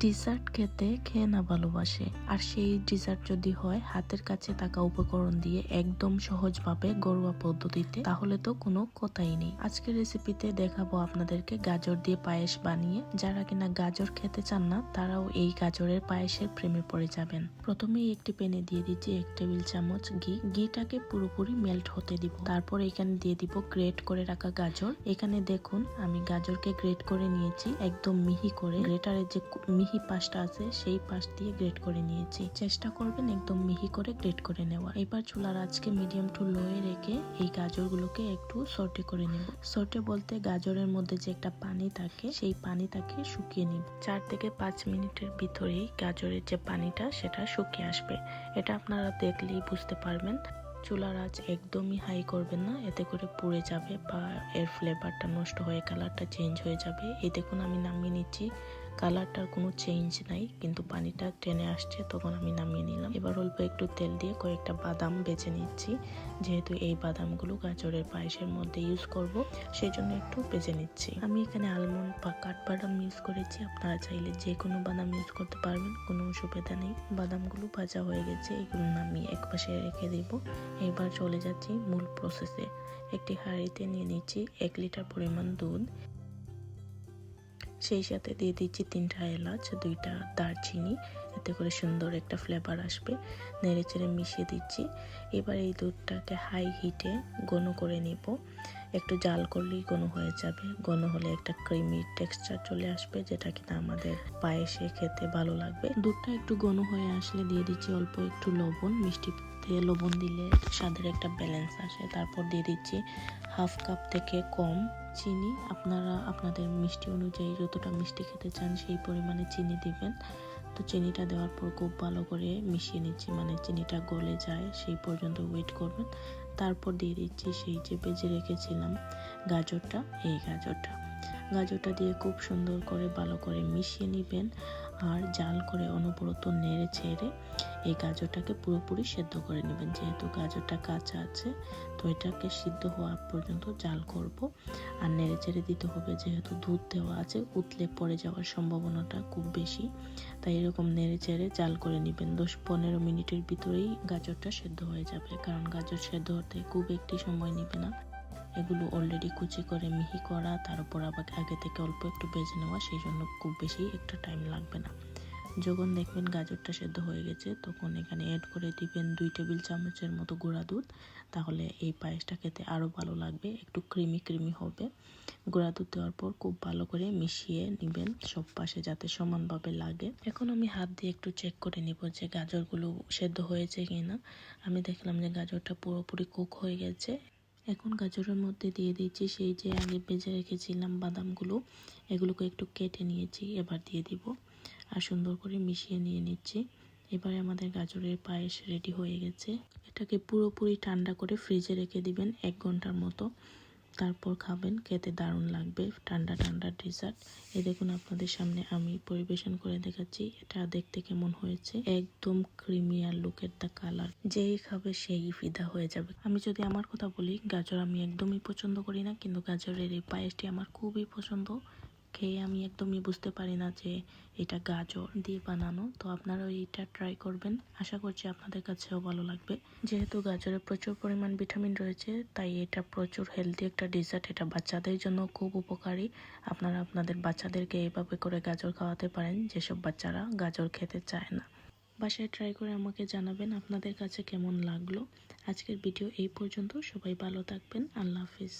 Dessert খেতে খেয়ে না ভালোবাসে। আর সেই ডিজার্ট যদি হয়, হাতের কাছে থাকা উপকরণ দিয়ে একদম সহজভাবে ঘরোয়া পদ্ধতিতে, তাহলে তো কোনো কথাই নেই। আজকের রেসিপিতে দেখাবো আপনাদেরকে গাজর দিয়ে পায়েস বানিয়ে। যারা কিনা গাজর খেতে চান না, তারাও এই গাজরের পায়েসের প্রেমে পড়ে যাবেন। প্রথমেই একটি প্যানে দিয়ে দিচ্ছি এক টেবিল চামচ ঘি। ঘিটাকে পুরোপুরি মেল্ট হতে দিব। তারপর এখানে দিয়ে দিব গ্রেট করে রাখা গাজর। এখানে দেখুন, আমি গাজরকে গ্রেট করে নিয়েছি, একদম মিহি করে। গ্রেটারের যে মিহি পাশটা আছে, সেই পাশ দিয়ে গ্রেট করে নিয়েছি। চেষ্টা করবেন একদম মিহি করে গ্রেট করে নেওয়া এবার চুলার আজকে মিডিয়াম টু লোয়ে রেখে এই গাজরগুলোকে একটু সর্টে করে নেব। সর্টে বলতে গাজরের মধ্যে যে একটা পানি থাকে, সেই পানিটাকে শুকিয়ে নিব। চার থেকে পাঁচ মিনিটের ভিতরেই গাজরের যে পানিটা, সেটা শুকিয়ে আসবে। এটা আপনারা দেখলেই বুঝতে পারবেন। চুলার আঁচ একদমই হাই করবেন না, এতে করে পুড়ে যাবে বা এর ফ্লেভারটা নষ্ট হয়ে কালারটা চেঞ্জ হয়ে যাবে। এই দেখুন আমি নামিয়ে নিচ্ছি। কালারটার কোনো চেঞ্জ নাই, কিন্তু পানিটা টেনে আসছে, তখন আমি নামিয়ে নিলাম। এবার অল্প একটু তেল দিয়ে কয়েকটা বাদাম বেছে নিচ্ছি। যেহেতু এই বাদামগুলো গাজরের পায়েসের মধ্যে ইউজ করব সেই জন্য একটু বেছে নিচ্ছি। আমি এখানে আলমন্ড বা কাঠবাদাম ইউজ করেছি। আপনারা চাইলে যে কোনো বাদাম ইউজ করতে পারবেন, কোনো অসুবিধা নেই। বাদামগুলো ভাজা হয়ে গেছে, এগুলো নামিয়ে একপাশে রেখে দিব। এবার চলে যাচ্ছি মূল প্রসেসে একটি হাঁড়িতে নিয়ে নিচ্ছি এক লিটার পরিমাণ দুধ। সেই সাথে দিয়ে দিচ্ছি তিনটা এলাচ, দুইটা দারচিনি, এতে করে সুন্দর একটা ফ্লেভার আসবে। নেড়ে চেড়ে মিশিয়ে দিচ্ছি। এবার এই দুধটাকে হাই হিটে ঘন করে নিব। একটু জাল করলেই ঘন হয়ে যাবে। ঘন হলে একটা ক্রিমি টেক্সচার চলে আসবে, যেটা কিনা আমাদের পায়েসে খেতে ভালো লাগবে। দুধটা একটু ঘন হয়ে আসলে দিয়ে দিচ্ছি অল্প একটু লবণ মিষ্টিতে লবণ দিলে স্বাদের একটা ব্যালেন্স আসে। তারপর দিয়ে দিচ্ছি হাফ কাপ থেকে কম চিনি। আপনারা, আপনাদের মিষ্টি অনুযায়ী যতটা মিষ্টি খেতে চান সেই পরিমাণে চিনি দিবেন। তো চিনিটা দেওয়ার পর খুব ভালো করে মিশিয়ে নিচ্ছি মানে চিনিটা গলে যায় সেই পর্যন্ত ওয়েট করবেন। তারপর দিয়ে দিচ্ছি সেই যে বেজে রেখেছিলাম গাজরটা, এই গাজরটা। গাজরটা দিয়ে খুব সুন্দর করে ভালো করে মিশিয়ে নেবেন। আর জাল করে অনবরত নেড়ে ছেড়ে এই গাজরটাকে পুরোপুরি সেদ্ধ করে নেবেন। যেহেতু গাজরটা কাঁচা আছে, তো এটাকে সিদ্ধ হওয়া পর্যন্ত জাল করব। আর নেড়ে চেড়ে দিতে হবে, যেহেতু দুধ দেওয়া আছে, উতলে পড়ে যাওয়ার সম্ভাবনাটা খুব বেশি। তাই এরকম নেড়ে চেড়ে জাল করে নেবেন। দশ পনেরো মিনিটের ভিতরেই গাজরটা সেদ্ধ হয়ে যাবে, কারণ গাজর সেদ্ধ হতে খুব একটি সময় নেবে না। এগুলো অলরেডি কুচি করে মিহি করা, তার উপর আবার আগে থেকে অল্প একটু ভেজে নেওয়া সেই জন্য খুব বেশি একটা টাইম লাগবে না। যখন দেখবেন গাজরটা সেদ্ধ হয়ে গেছে, তখন এখানে অ্যাড করে দিবেন দুই টেবিল চামচের মতো গুঁড়া দুধ। তাহলে এই পায়েসটা খেতে আরও ভালো লাগবে, একটু ক্রিমি ক্রিমি হবে। গুঁড়া দুধ দেওয়ার পর খুব ভালো করে মিশিয়ে নেবেন সব পাশে যাতে সমানভাবে লাগে। এখন আমি হাত দিয়ে একটু চেক করে নিব যে গাজরগুলো সেদ্ধ হয়েছে কি না আমি দেখলাম যে গাজরটা পুরোপুরি কুক হয়ে গেছে। এখন গাজরের মধ্যে দিয়ে দিচ্ছি সেই যে আগে ভেজে রেখেছিলাম বাদামগুলো, এগুলোকে একটু কেটে নিয়েছি, এবার দিয়ে দিব আর সুন্দর করে মিশিয়ে নিয়ে নিচ্ছি। এবারে আমাদের গাজরের পায়েস রেডি হয়ে গেছে। এটাকে পুরোপুরি ঠান্ডা করে ফ্রিজে রেখে দিবেন এক ঘণ্টার মতো। তারপর খাবেন, খেতে দারুণ লাগবে, ঠান্ডা ঠান্ডা ডেজার্ট এ দেখুন আপনাদের সামনে আমি পরিবেশন করে দেখাচ্ছি, এটা দেখতে কেমন হয়েছে। একদম ক্রিমি আর লুকের দা কালার যেই খাবে সেই ফিদা হয়ে যাবে। আমি যদি আমার কথা বলি, গাজর আমি একদমই পছন্দ করি না, কিন্তু গাজরের এই পায়েসটি আমার খুবই পছন্দ। খেয়ে আমি একদমই বুঝতে পারি না যে এটা গাজর দিয়ে বানানো। তো আপনারাও এইটা ট্রাই করবেন। আশা করছি আপনাদের কাছেও ভালো লাগবে। যেহেতু গাজরে প্রচুর পরিমাণ ভিটামিন রয়েছে, তাই এটা প্রচুর হেলদি একটা ডেজার্ট এটা বাচ্চাদের জন্য খুব উপকারী। আপনারা আপনাদের বাচ্চাদেরকে এইভাবে করে গাজর খাওয়াতে পারেন। যেসব বাচ্চারা গাজর খেতে চায় না। বাসায় ট্রাই করে আমাকে জানাবেন আপনাদের কাছে কেমন লাগল। আজকের ভিডিও এই পর্যন্ত। সবাই ভালো থাকবেন। আল্লাহ হাফিজ।